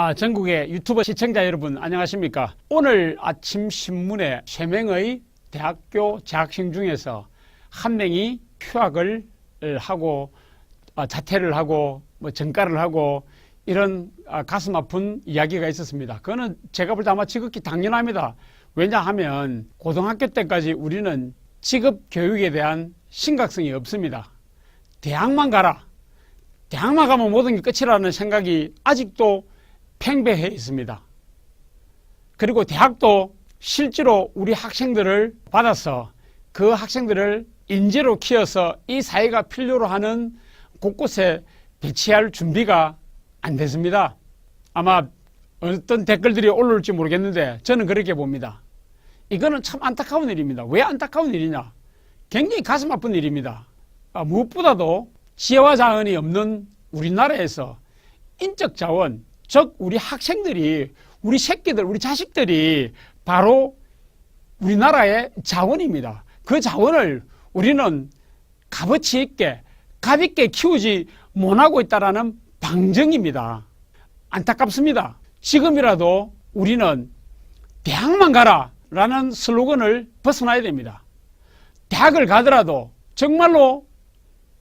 아, 전국의 유튜버 시청자 여러분 안녕하십니까? 오늘 아침 신문에 세 명의 대학교 재학생 중에서 한 명이 휴학을 하고 아, 자퇴를 하고 뭐 전가를 하고 이런 아, 가슴 아픈 이야기가 있었습니다. 그거는 제가 볼 때 아마 지극히 당연합니다. 왜냐하면 고등학교 때까지 우리는 직업 교육에 대한 심각성이 없습니다. 대학만 가라. 대학만 가면 모든 게 끝이라는 생각이 아직도 팽배해 있습니다. 그리고 대학도 실제로 우리 학생들을 받아서 그 학생들을 인재로 키워서 이 사회가 필요로 하는 곳곳에 배치할 준비가 안 됐습니다. 아마 어떤 댓글들이 올라올지 모르겠는데 저는 그렇게 봅니다. 이거는 참 안타까운 일입니다. 왜 안타까운 일이냐? 굉장히 가슴 아픈 일입니다. 아, 무엇보다도 지혜와 자원이 없는 우리나라에서 인적 자원, 즉 우리 학생들이 우리 새끼들, 우리 자식들이 바로 우리나라의 자원입니다. 그 자원을 우리는 값어치 있게, 값있게 키우지 못하고 있다라는 방정입니다. 안타깝습니다. 지금이라도 우리는 대학만 가라 라는 슬로건을 벗어나야 됩니다. 대학을 가더라도 정말로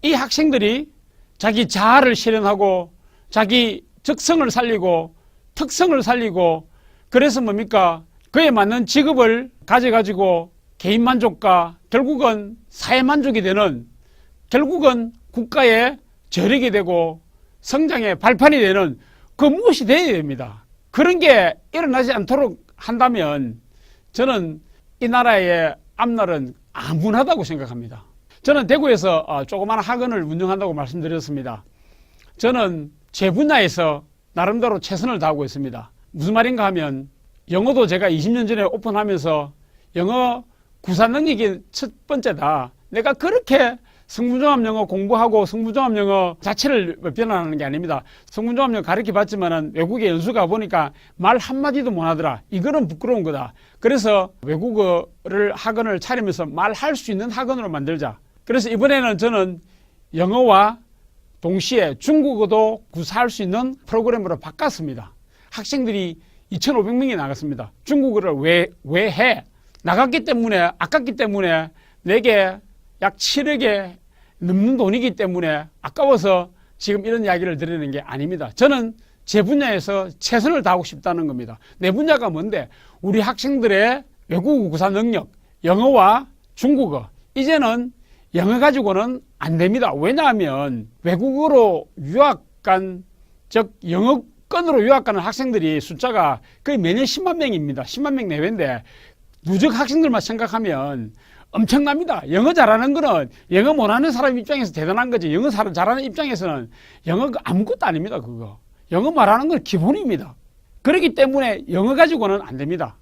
이 학생들이 자기 자아를 실현하고 자기 적성을 살리고 특성을 살리고 그래서 뭡니까 그에 맞는 직업을 가져가지고 개인 만족과 결국은 사회 만족이 되는 결국은 국가의 저력이 되고 성장의 발판이 되는 그 무엇이 되어야 됩니다. 그런 게 일어나지 않도록 한다면 저는 이 나라의 앞날은 암문하다고 생각합니다. 저는 대구에서 어, 조그마한 학원을 운영한다고 말씀드렸습니다. 저는 제 분야에서 나름대로 최선을 다하고 있습니다. 무슨 말인가 하면 영어도 제가 20년 전에 오픈하면서 영어 구사 능력이 첫 번째다. 내가 그렇게 성분종합 영어 공부하고 성분종합 영어 자체를 변환하는 게 아닙니다. 성분종합 영어 가르쳐 봤지만은 외국에 연수 가 보니까 말 한마디도 못 하더라. 이거는 부끄러운 거다. 그래서 외국어를 학원을 차리면서 말할 수 있는 학원으로 만들자. 그래서 이번에는 저는 영어와 동시에 중국어도 구사할 수 있는 프로그램으로 바꿨습니다. 학생들이 2,500명이 나갔습니다. 중국어를 왜, 왜 해? 나갔기 때문에, 아깝기 때문에 내게 약 7억에 넘는 돈이기 때문에 아까워서 지금 이런 이야기를 드리는 게 아닙니다. 저는 제 분야에서 최선을 다하고 싶다는 겁니다. 내 분야가 뭔데? 우리 학생들의 외국어 구사 능력, 영어와 중국어. 이제는 영어 가지고는 안 됩니다. 왜냐하면 외국어로 유학 간, 즉 영어권으로 유학 가는 학생들이 숫자가 거의 매년 10만 명입니다. 10만 명 내외인데 누적 학생들만 생각하면 엄청납니다. 영어 잘하는 거는 영어 못하는 사람 입장에서 대단한 거지. 영어 잘하는 입장에서는 영어가 아무것도 아닙니다. 그거. 영어 말하는 건 기본입니다. 그렇기 때문에 영어 가지고는 안 됩니다.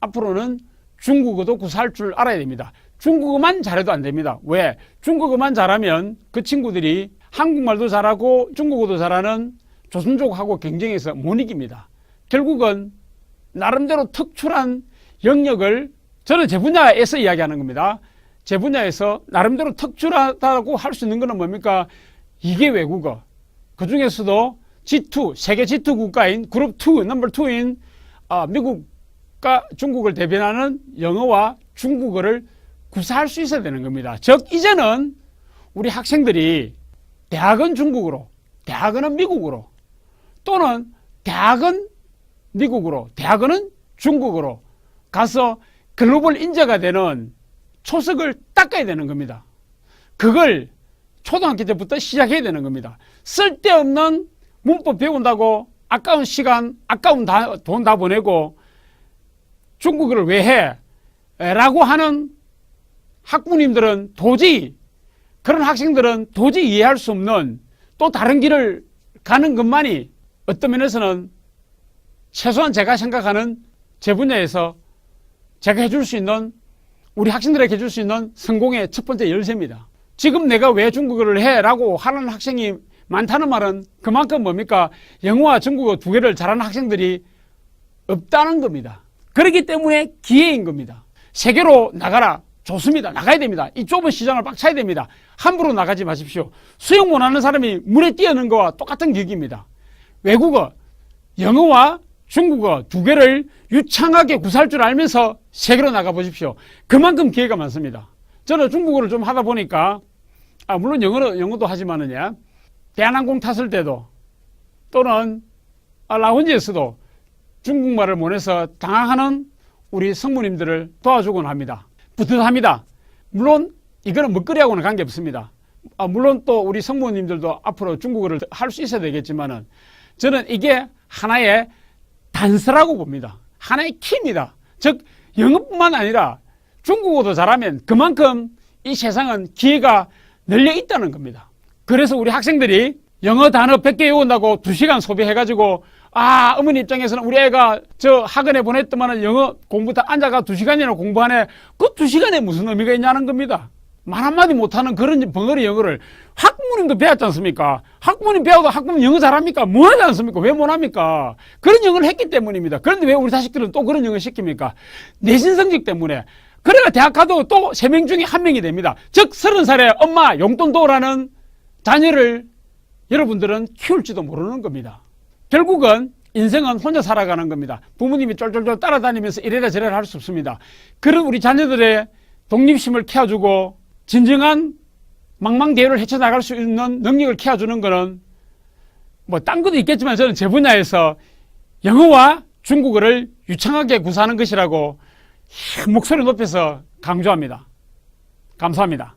앞으로는 중국어도 구사할 줄 알아야 됩니다. 중국어만 잘해도 안 됩니다. 왜? 중국어만 잘하면 그 친구들이 한국말도 잘하고 중국어도 잘하는 조선족하고 경쟁해서 못 이깁니다. 결국은 나름대로 특출한 영역을 저는 제 분야에서 이야기하는 겁니다. 제 분야에서 나름대로 특출하다고 할 수 있는 것은 뭡니까? 이게 외국어. 그 중에서도 G2, 세계 G2 국가인 그룹 2, 넘버 2인 아, 미국과 중국을 대변하는 영어와 중국어를 구사할 수 있어야 되는 겁니다. 즉, 이제는 우리 학생들이 대학은 중국어로, 대학은 미국어로, 또는 대학은 미국어로, 대학은 중국어로 가서 글로벌 인재가 되는 초석을 닦아야 되는 겁니다. 그걸 초등학교 때부터 시작해야 되는 겁니다. 쓸데없는 문법 배운다고 아까운 시간, 아까운 돈 다 보내고 중국어를 왜 해? 라고 하는 학부님들은 도저히 그런 학생들은 도저히 이해할 수 없는 또 다른 길을 가는 것만이 어떤 면에서는 최소한 제가 생각하는 제 분야에서 제가 해줄 수 있는 우리 학생들에게 해줄 수 있는 성공의 첫 번째 열쇠입니다. 지금 내가 왜 중국어를 해? 라고 하는 학생이 많다는 말은 그만큼 뭡니까? 영어와 중국어 두 개를 잘하는 학생들이 없다는 겁니다. 그렇기 때문에 기회인 겁니다. 세계로 나가라. 좋습니다. 나가야 됩니다. 이 좁은 시장을 빡 차야 됩니다. 함부로 나가지 마십시오. 수영 못하는 사람이 물에 뛰어는 거와 똑같은 격입니다. 외국어 영어와 중국어 두 개를 유창하게 구사할 줄 알면서 세계로 나가 보십시오. 그만큼 기회가 많습니다. 저는 중국어를 좀 하다 보니까 아, 물론 영어로 영어도 하지만은요. 대한항공 탔을 때도 또는 아, 라운지에서도 중국말을 못해서 당황하는 우리 성모님들을 도와주곤 합니다. 뿌듯합니다. 물론 이거는 먹거리하고는 관계없습니다. 아, 물론 또 우리 성모님들도 앞으로 중국어를 할 수 있어야 되겠지만은 저는 이게 하나의 단서라고 봅니다. 하나의 키입니다. 즉 영어뿐만 아니라 중국어도 잘하면 그만큼 이 세상은 기회가 널려 있다는 겁니다. 그래서 우리 학생들이 영어 단어 100개 외운다고 2시간 소비해가지고 아 어머니 입장에서는 우리 애가 저 학원에 보냈더만은 영어 공부 다 앉아가 2시간이나 공부하네 그 2시간에 무슨 의미가 있냐는 겁니다. 말 한마디 못하는 그런 벙어리 영어를 학부모님도 배웠지 않습니까? 학부모님 배워도 학부모님 영어 잘합니까? 못하지 않습니까? 왜 못합니까? 그런 영어를 했기 때문입니다. 그런데 왜 우리 자식들은 또 그런 영어를 시킵니까? 내신 성적 때문에. 그래가 대학 가도 또 세 명 중에 한 명이 됩니다. 즉, 서른 살에 엄마 용돈 도우라는 자녀를 여러분들은 키울지도 모르는 겁니다. 결국은 인생은 혼자 살아가는 겁니다. 부모님이 쫄쫄쫄 따라다니면서 이래라 저래라 할 수 없습니다. 그런 우리 자녀들의 독립심을 키워주고 진정한 망망대해를 헤쳐나갈 수 있는 능력을 키워주는 것은 뭐 딴 것도 있겠지만 저는 제 분야에서 영어와 중국어를 유창하게 구사하는 것이라고 목소리 높여서 강조합니다. 감사합니다.